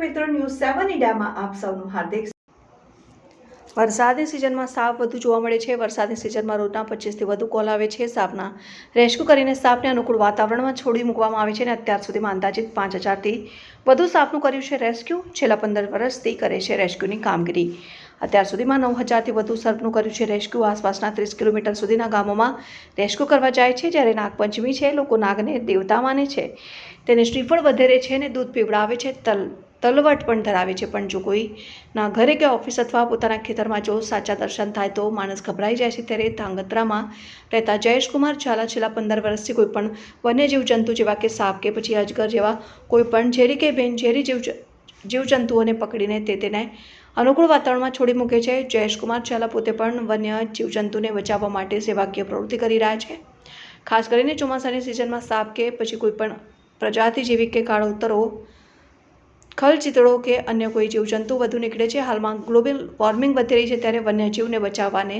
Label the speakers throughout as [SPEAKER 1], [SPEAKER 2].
[SPEAKER 1] મીડિયામાં આપ સૌનું હાર્દિક વરસાદની સિઝનમાં સાપ વધુ જોવા મળે છે. વરસાદની સિઝનમાં રોજના પચીસથી વધુ કોલ આવે છે. સાપના રેસ્ક્યુ કરીને સાપને અનુકૂળ વાતાવરણમાં છોડી મૂકવામાં આવે છે અને અત્યાર સુધીમાં અંદાજિત પાંચ હજારથી વધુ સાપનું કર્યું છે રેસ્ક્યુ. છેલ્લા પંદર વર્ષથી કરે છે રેસ્ક્યુની કામગીરી. અત્યાર સુધીમાં નવ હજારથી વધુ સર્પનું કર્યું છે રેસ્ક્યુ. આસપાસના ત્રીસ કિલોમીટર સુધીના ગામોમાં રેસ્ક્યુ કરવા જાય છે જ્યારે નાગપંચમી છે. લોકો નાગને દેવતા માને છે. તેને શ્રીફળ વધેરે છે અને દૂધ પીવડાવે છે. તલ તલવટ પણ ધરાવે છે. પણ જો કોઈના ઘરે કે ઓફિસ અથવા પોતાના ખેતરમાં જો સાચા દર્શન થાય તો માણસ ગભરાઈ જાય છે. ત્યારે ધાંગધ્રામાં રહેતા જયેશકુમાર ઝાલા છેલ્લા પંદર વર્ષથી કોઈ પણ વન્યજીવ જંતુ જેવા કે સાપ કે પછી અજગર જેવા કોઈ પણ ઝેરી કે બેન ઝેરી જીવ જીવજંતુઓને પકડીને તે તેને અનુકૂળ વાતાવરણમાં છોડી મૂકે છે. જયેશકુમાર ઝાલા પોતે પણ વન્ય જીવજંતુને બચાવવા માટે સેવાકીય પ્રવૃત્તિ કરી રહ્યા છે. ખાસ કરીને ચોમાસાની સિઝનમાં સાપ કે પછી કોઈ પણ પ્રજાતિ જેવી કે કાળોતરો ખલચિતળો કે અન્ય કોઈ જીવજંતુ વધુ નીકળે છે. હાલમાં ગ્લોબલ વોર્મિંગ વધી રહી છે ત્યારે વન્યજીવને બચાવવાને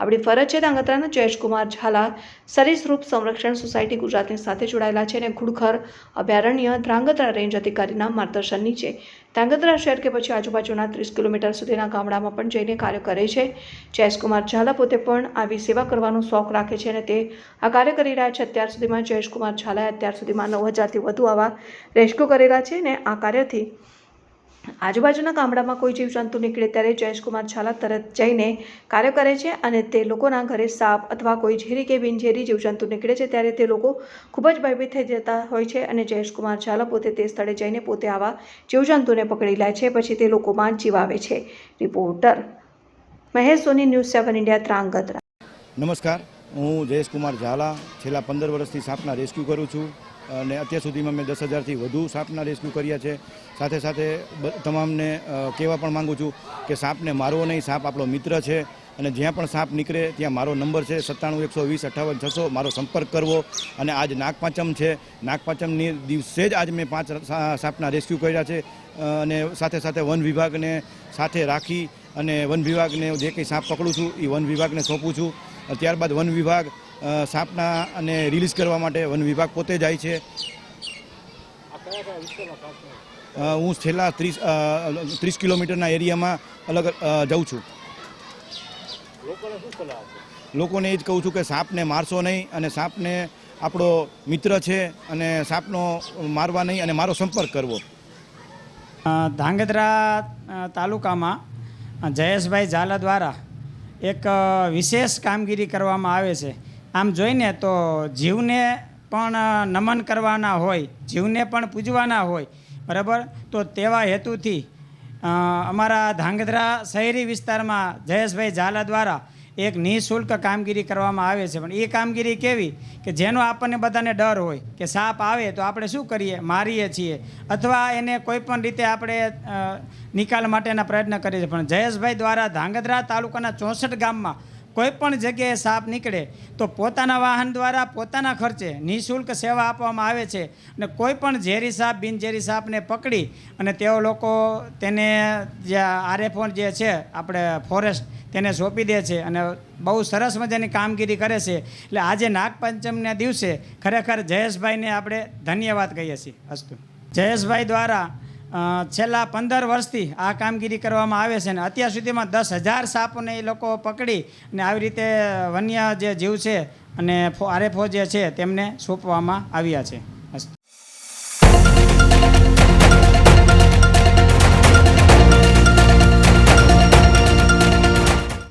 [SPEAKER 1] આપણી ફરજ છે ધાંગધ્રાના જયેશકુમાર ઝાલા સરીસૃપ સંરક્ષણ સોસાયટી ગુજરાતની સાથે જોડાયેલા છે અને ઘુડખર અભયારણ્ય ધ્રાંગધ્રા રેન્જ અધિકારીના માર્ગદર્શન નીચે ધ્રાંગધ્રા શહેર કે પછી આજુબાજુના ત્રીસ કિલોમીટર સુધીના ગામડામાં પણ જઈને કાર્ય કરે છે. જયેશકુમાર ઝાલા પોતે પણ આવી સેવા કરવાનો શોખ રાખે છે અને તે આ કાર્ય કરી રહ્યા છે. અત્યાર સુધીમાં જયેશકુમાર ઝાલાએ અત્યાર સુધીમાં નવ હજારથી વધુ આવા રેસ્ક્યુ કરેલા છે ને આ કાર્યથી આજુબાજુના ગામડામાં કોઈ જીવજંતુ નીકળે ત્યારે જયેશકુમાર ઝાલા તરત જઈને કાર્ય કરે છે અને તે લોકોના ઘરે સાપ અથવા કોઈ ઝેરી કે બિનઝેરી જીવજંતુ નીકળે છે ત્યારે તે લોકો ખૂબ જ ભયભીત થઈ જતા હોય છે અને જયેશકુમાર ઝાલા પોતે તે સ્થળે જઈને પોતે આવા જીવજંતુને પકડી લે છે, પછી તે લોકોમાં જીવાવે છે. Reporter Mahesh Soni, news seven India, Trangadhra.
[SPEAKER 2] નમસ્કાર. હું જયેશકુમાર ઝાલા છેલ્લા પંદર વર્ષથી સાપના રેસ્ક્યુ કરું છું. અને અત્યાર સુધીમાં મેં દસ હજારથી વધુ સાપના રેસ્ક્યુ કર્યા છે. સાથે સાથે તમામને કહેવા પણ માગું છું કે સાપને મારવો નહીં. સાપ આપણો મિત્ર છે અને જ્યાં પણ સાપ નીકળે ત્યાં મારો નંબર છે સત્તાણું એકસો વીસ અઠ્ઠાવન છસો. મારો સંપર્ક કરવો અને આજ નાગપાંચમ છે. નાગપાંચમની દિવસે જ આજ મેં પાંચ સાપના રેસ્ક્યુ કર્યા છે. અને સાથે સાથે વન વિભાગને સાથે રાખી અને વન વિભાગને જે કંઈ સાપ પકડું છું એ વન વિભાગને સોંપું છું. ત્યારબાદ વન વિભાગ સાપના અને રિલીઝ કરવા માટે વન વિભાગ પોતે જાય છે. હું છેલ્લા ત્રીસ ત્રીસ કિલોમીટરના એરિયામાં અલગ જાઉં છું. લોકોને એ જ કહું છું કે સાપને મારશો નહીં અને સાપને આપણો મિત્ર છે અને સાપનો મારવા નહીં અને મારો સંપર્ક કરવો.
[SPEAKER 3] ધાંગધ્રા તાલુકામાં જયેશભાઈ ઝાલા દ્વારા એક વિશેષ કામગીરી કરવામાં આવે છે. આમ જોઈને તો જીવને પણ નમન કરવાના હોય, જીવને પણ પૂજવાના હોય, બરાબર? તો તેવા હેતુથી અમારા ધાંગધ્રા શહેરી વિસ્તારમાં જયેશભાઈ ઝાલા દ્વારા એક નિઃશુલ્ક કામગીરી કરવામાં આવે છે. પણ એ કામગીરી કેવી? કે જેનો આપણને બધાને ડર હોય, કે સાપ આવે તો આપણે શું કરીએ? મારીએ છીએ. અથવા એને કોઈ પણ રીતે આપણે નિકાલ માટેના પ્રયત્ન કરીએ છીએ. પણ જયેશભાઈ દ્વારા ધાંગધ્રા તાલુકાના ચોસઠ ગામમાં કોઈ પણ જગ્યાએ સાપ નીકળે તો પોતાના વાહન દ્વારા પોતાના ખર્ચે નિઃશુલ્ક સેવા આપવામાં આવે છે અને કોઈ પણ ઝેરી સાપ, બિનઝેરી સાપને પકડી અને તેઓ લોકો તેને જે આરેફોન જે છે, આપણે ફોરેસ્ટ તેને સોંપી દે છે અને બહુ સરસ મજાની કામગીરી કરે છે. એટલે આજે નાગપંચમના દિવસે ખરેખર જયેશભાઈને આપણે ધન્યવાદ કહીએ છીએ અસ્તુ. જયેશભાઈ દ્વારા છેલ્લા પંદર વર્ષથી આ કામગીરી કરવામાં આવે છે અને અત્યાર સુધીમાં દસ હજાર સાપોને એ લોકો પકડી અને આવી રીતે વન્ય જે જીવ છે અને આરએફઓ જે છે તેમને સોંપવામાં આવ્યા છે.